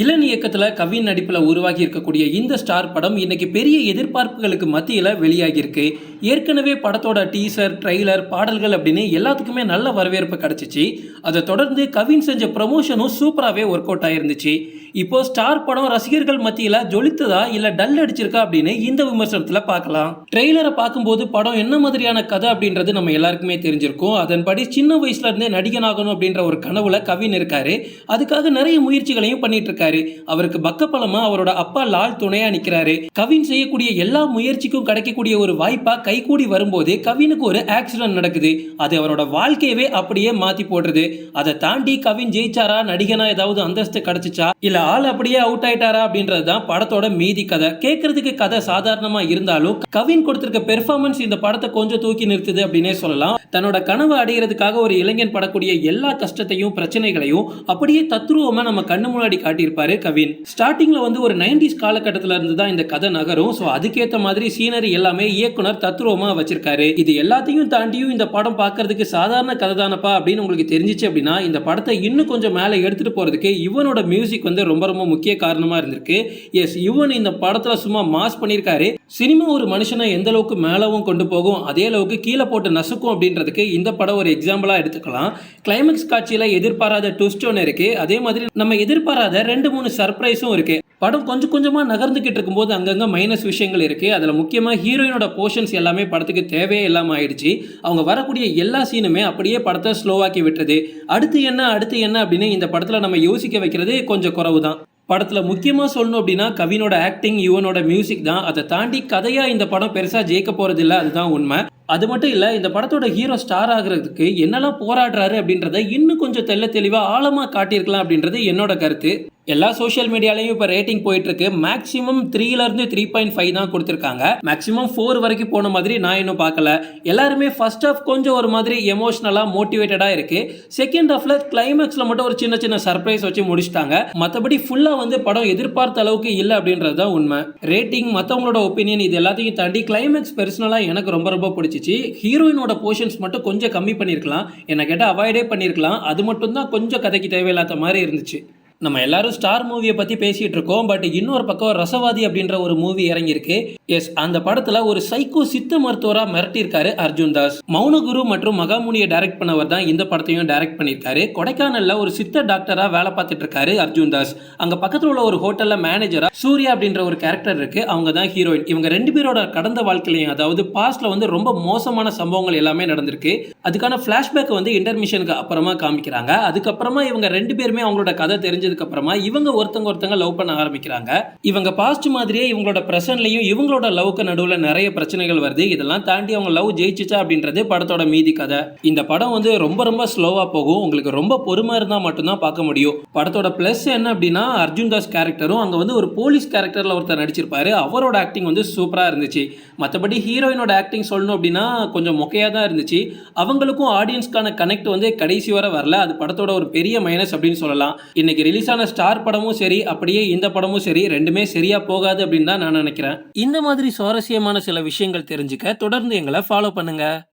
இளன் இயக்கத்தில் கவின் நடிப்பில் உருவாகி இருக்கக்கூடிய இந்த ஸ்டார் படம் இன்னைக்கு பெரிய எதிர்பார்ப்புகளுக்கு மத்தியில் வெளியாகியிருக்கு. ஏற்கனவே படத்தோட டீசர் ட்ரெய்லர் பாடல்கள் அப்படின்னு எல்லாத்துக்குமே நல்ல வரவேற்பு கிடச்சிச்சு. அதை தொடர்ந்து கவின் செஞ்ச ப்ரமோஷனும் சூப்பராகவே ஒர்க் அவுட் ஆயிருந்துச்சு. இப்போ ஸ்டார் படம் ரசிகர்கள் மத்தியில் ஜொலித்ததா இல்லை டல் அடிச்சிருக்கா அப்படின்னு இந்த விமர்சனத்தில் பார்க்கலாம். ட்ரெய்லரை பார்க்கும்போது படம் என்ன மாதிரியான கதை அப்படின்றது நம்ம எல்லாருக்குமே தெரிஞ்சிருக்கும். அதன்படி சின்ன வயசுல இருந்தே நடிகனாகணும் அப்படின்ற ஒரு கனவுல கவின் இருக்காரு. அதுக்காக நிறைய முயற்சிகளையும் பண்ணிட்டு இருக்காரு. அவருக்கு பக்கப்பலமா அவரோட அப்பா லால் துணையா நிக்கிறாரு கவின் செய்யக்கூடிய எல்லா முயற்சிக்கும் கிடைக்கக்கூடிய ஒரு வாய்ப்பா கைகூடி வரும்போது கவினுக்கு ஒரு ஆக்சிடென்ட் நடக்குது. அது அவரோட வாழ்க்கையவே அப்படியே மாத்தி போடுறது. அதை தாண்டி கவின் ஜெயிச்சாரா நடிகனா ஏதாவது அந்தஸ்து கிடைச்சிச்சா இல்ல ஆள் அப்படியே அவுட் ஆயிட்டாரா அப்படின்றது தான் படத்தோட மீதி கதை. கேட்கறதுக்கு கதை சாதாரணமா இருந்தாலும் கவின் கொடுத்திருக்க பெர்ஃபார்மன்ஸ் இந்த படத்தை கொஞ்சம் தூக்கி நிறுத்துது அப்படின்னே சொல்லலாம். தன்னோட கனவு அடைகிறதுக்காக ஒரு இளைஞன் படக்கூடிய எல்லா கஷ்டத்தையும் பிரச்சனைகளையும் அப்படியே தத்ரூபமா நம்ம கண்ணு முன்னாடி பண்ணியிருப்பாரு கவின். ஸ்டார்டிங்ல வந்து ஒரு நைன்டிஸ் காலகட்டத்துல இருந்து தான் இந்த கதை நகரும். ஸோ அதுக்கேற்ற மாதிரி சீனரி எல்லாமே இயக்குனர் தத்ரூபமா வச்சிருக்காரு. இது எல்லாத்தையும் தாண்டியும் இந்த படம் பார்க்கறதுக்கு சாதாரண கதை தானப்பா அப்படின்னு உங்களுக்கு தெரிஞ்சிச்சு அப்படின்னா இந்த படத்தை இன்னும் கொஞ்சம் மேலே எடுத்துட்டு போறதுக்கு இவனோட மியூசிக் வந்து ரொம்ப ரொம்ப முக்கிய காரணமா இருந்திருக்கு. எஸ் யுவன் இந்த படத்துல சும்மா மாஸ் பண்ணியிருக்காரு. சினிமா ஒரு மனுஷனை எந்த அளவுக்கு மேலவும் கொண்டு போகும் அதே அளவுக்கு கீழே போட்டு நசுக்கும் அப்படின்றதுக்கு இந்த படம் ஒரு எக்ஸாம்பிளாக எடுத்துக்கலாம். கிளைமேக்ஸ் காட்சியில் எதிர்பாராத ட்விஸ்ட் ஒன்று இருக்கு. அதே மாதிரி நம்ம எதிர்பாராத ரெண்டு மூணு சர்ப்ரைஸும் இருக்கு. படம் கொஞ்சம் கொஞ்சமாக நகர்ந்துகிட்டு இருக்கும்போது அங்கங்கே மைனஸ் விஷயங்கள் இருக்குது அதில் முக்கியமாக ஹீரோயினோட போர்ஷன்ஸ் எல்லாமே படத்துக்கு தேவையே இல்லாமல் ஆயிடுச்சு. அவங்க வரக்கூடிய எல்லா சீனுமே அப்படியே படத்தை ஸ்லோவாக்கி விட்டுறது அடுத்து என்ன அடுத்து என்ன அப்படின்னு இந்த படத்தில் நம்ம யோசிக்க வைக்கிறது கொஞ்சம் குறவு தான் படத்தில் முக்கியமாக சொல்லணும் அப்படின்னா கவினோட ஆக்டிங் யுவனோட மியூசிக் தான். அதை தாண்டி கதையாக இந்த படம் பெருசாக ஜெயிக்க போகிறதில்ல அதுதான் உண்மை. அது மட்டும் இல்லை இந்த படத்தோட ஹீரோ ஸ்டார் ஆகுறதுக்கு என்னெல்லாம் போராடுறாரு அப்படின்றத இன்னும் கொஞ்சம் தெல்ல தெளிவாக ஆழமாக காட்டியிருக்கலாம் அப்படின்றது என்னோட கருத்து. எல்லா சோஷியல் மீடியாலையும் இப்போ ரேட்டிங் போயிட்டு இருக்கு மேக்ஸிமம் த்ரீலேருந்து த்ரீ பாயிண்ட் ஃபைவ் தான் கொடுத்துருக்காங்க. மேக்ஸிமம் ஃபோர் வரைக்கும் போன மாதிரி நான் இன்னும் பார்க்கல. எல்லாருமே ஃபர்ஸ்ட் ஆஃப் கொஞ்சம் ஒரு மாதிரி எமோஷ்னலாக மோட்டிவேட்டடாக இருக்கு. செகண்ட் ஆஃப்ல கிளைமேக்ஸில் மட்டும் ஒரு சின்ன சின்ன சர்ப்ரைஸ் வச்சு முடிச்சிட்டாங்க. மற்றபடி ஃபுல்லாக வந்து படம் எதிர்பார்த்த அளவுக்கு இல்லை அப்படின்றது தான் உண்மை. ரேட்டிங் மற்றவங்களோட ஒப்பீனியன் இது எல்லாத்தையும் தாண்டி கிளைமேக்ஸ் பெர்சனலாக எனக்கு ரொம்ப ரொம்ப பிடிச்சிச்சு. ஹீரோயினோட போர்ஷன்ஸ் மட்டும் கொஞ்சம் கம்மி பண்ணியிருக்கலாம் என்னை கேட்டால் அவாய்டே பண்ணியிருக்கலாம் அது மட்டும் தான் கொஞ்சம் கதைக்கு தேவையில்லாத மாதிரி இருந்துச்சு. நம்ம எல்லாரும் ஸ்டார் மூவியை பற்றி பேசிகிட்டு இருக்கோம். பட் இன்னொரு பக்கம் ரசவாதி அப்படின்ற ஒரு மூவி இறங்கியிருக்கு. எஸ் அந்த படத்தில் ஒரு சைக்கோ சித்த மருத்துவராக மிரட்டியிருக்காரு அர்ஜுன் தாஸ். மௌனகுரு மற்றும் மகாமுனியை டைரக்ட் பண்ணவர் தான் இந்த படத்தையும் டைரக்ட் பண்ணியிருக்காரு. கொடைக்கானலில் ஒரு சித்த டாக்டராக வேலை பார்த்துட்டு இருக்காரு அர்ஜுன் தாஸ். அங்கே பக்கத்தில் உள்ள ஒரு ஹோட்டலில் மேனேஜராக சூர்யா அப்படின்ற ஒரு கேரக்டர் இருக்கு. அவங்க தான் ஹீரோயின் இவங்க ரெண்டு பேரோட கடந்த வாழ்க்கையிலையும் அதாவது பாஸ்ட்ல வந்து ரொம்ப மோசமான சம்பவங்கள் எல்லாமே நடந்திருக்கு. அதுக்கான ஃப்ளாஷ்பேக் வந்து இன்டர்மிஷனுக்கு அப்புறமா காமிக்கிறாங்க. அதுக்கப்புறமா இவங்க ரெண்டு பேருமே அவங்களோட கதை தெரிஞ்சு தெரிஞ்சதுக்கு அப்புறமா இவங்க ஒருத்தங்க ஒருத்தங்க லவ் பண்ண ஆரம்பிக்கிறாங்க. இவங்க பாஸ்ட் மாதிரியே இவங்களோட பிரசன்லையும் இவங்களோட லவ்க்கு நடுவில் நிறைய பிரச்சனைகள் வருது. இதெல்லாம் தாண்டி அவங்க லவ் ஜெயிச்சுச்சா அப்படின்றது படத்தோட மீதி கதை. இந்த படம் வந்து ரொம்ப ரொம்ப ஸ்லோவா போகும். உங்களுக்கு ரொம்ப பொறுமை இருந்தால் மட்டும்தான் பார்க்க முடியும். படத்தோட ப்ளஸ் என்ன அப்படின்னா அர்ஜுன் தாஸ் கேரக்டரும் அங்கே வந்து ஒரு போலீஸ் கேரக்டரில் ஒருத்தர் நடிச்சிருப்பாரு. அவரோட ஆக்டிங் வந்து சூப்பராக இருந்துச்சு. மற்றபடி ஹீரோயினோட ஆக்டிங் சொல்லணும் அப்படின்னா கொஞ்சம் மொக்கையாக தான் இருந்துச்சு. அவங்களுக்கும் ஆடியன்ஸ்க்கான கனெக்ட் வந்து கடைசி வரை வரல. அது படத்தோட ஒரு பெரிய மைனஸ் அப்படின்னு சொல்லலாம். இன்னைக்கு ரிலீஸான ஸ்டார் படமும் சரி அப்படியே இந்த படமும் சரி ரெண்டுமே சரியா போகாது அப்படின்னு தான் நான் நினைக்கிறேன். இந்த மாதிரி சுவாரஸ்யமான சில விஷயங்கள் தெரிஞ்சுக்க தொடர்ந்து எங்களை ஃபாலோ பண்ணுங்க.